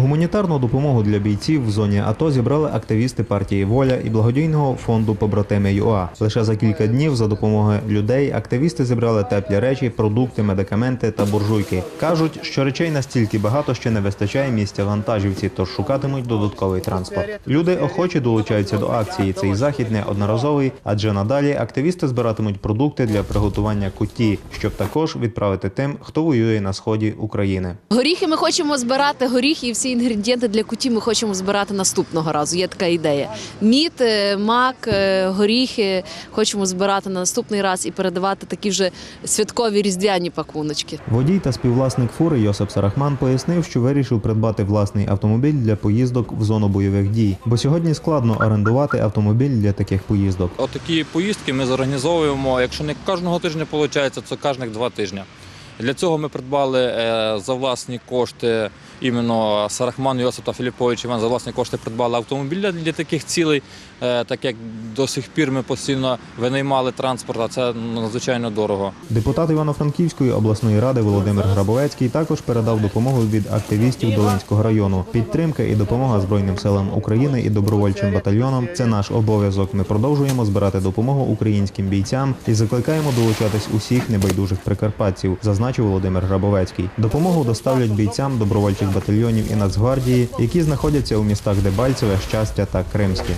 Гуманітарну допомогу для бійців в зоні АТО зібрали активісти партії Воля і благодійного фонду Побратими ЮА. Лише за кілька днів за допомогою людей активісти зібрали теплі речі, продукти, медикаменти та буржуйки. кажуть, що речей настільки багато, що не вистачає місця вантажівці, тож шукатимуть додатковий транспорт. Люди охоче долучаються до акції. Цей захід не одноразовий, адже надалі активісти збиратимуть продукти для приготування куті, щоб також відправити тим, хто воює на сході України. Горіхи ми хочемо збирати горіхи і всі інгредієнти для куті ми хочемо збирати наступного разу. Є така ідея. Мід, е, мак, е, горіхи хочемо збирати на наступний раз і передавати такі вже святкові різдвяні пакуночки. Водій та співвласник фури Йосип Сарахман пояснив, що вирішив придбати власний автомобіль для поїздок в зону бойових дій, бо сьогодні складно орендувати автомобіль для таких поїздок. Отакі поїздки ми зорганізовуємо. Якщо не кожного тижня виходить, то кожних два тижні. Для цього ми придбали е, за власні кошти іменно Сарахман Йосип та Філіпович Іван за власні кошти придбали автомобіль для таких цілей, е, так як до сих пір ми постійно винаймали транспорт, а це надзвичайно дорого. Депутат Івано-Франківської обласної ради Володимир Грабовецький також передав допомогу від активістів Долинського району. Підтримка і допомога Збройним силам України і добровольчим батальйонам це наш обов'язок. Ми продовжуємо збирати допомогу українським бійцям і закликаємо долучатись усіх небайдужих прикарпатців, зазначив Володимир Грабовецький. Допомогу доставлять бійцям добровольчих батальйонів і Нацгвардії, які знаходяться у містах Дебальцеве, Щастя та Кримське.